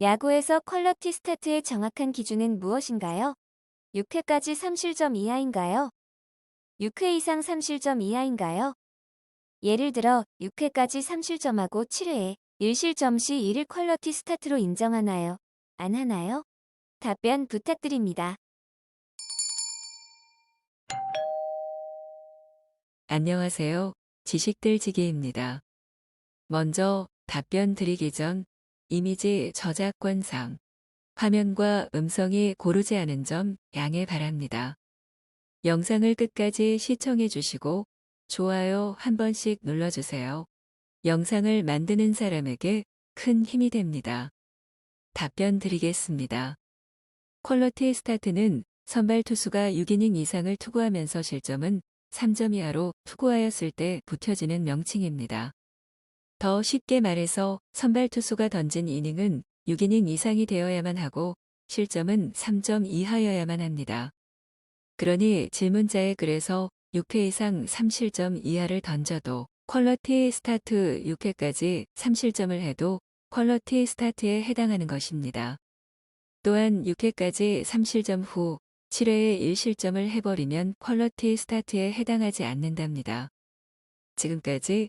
야구에서 퀄러티 스타트의 정확한 기준은 무엇인가요? 6회까지 3실점 이하인가요? 6회 이상 3실점 이하인가요? 예를 들어 6회까지 3실점하고 7회에 1실점 시 이를 퀄러티 스타트로 인정하나요? 안 하나요? 답변 부탁드립니다. 안녕하세요. 지식들지기입니다. 먼저 답변 드리기 전 이미지 저작권상 화면과 음성이 고르지 않은 점 양해 바랍니다. 영상을 끝까지 시청해 주시고 좋아요 한 번씩 눌러주세요. 영상을 만드는 사람에게 큰 힘이 됩니다. 답변 드리겠습니다. 퀄러티 스타트는 선발 투수가 6이닝 이상을 투구하면서 실점은 3점 이하로 투구하였을 때 붙여지는 명칭입니다. 더 쉽게 말해서 선발 투수가 던진 이닝은 6이닝 이상이 되어야만 하고 실점은 3점 이하여야만 합니다. 그러니 질문자의 글에서 6회 이상 3실점 이하를 던져도 퀄러티 스타트 6회까지 3실점을 해도 퀄러티 스타트에 해당하는 것입니다. 또한 6회까지 3실점 후 7회에 1실점을 해버리면 퀄러티 스타트에 해당하지 않는답니다. 지금까지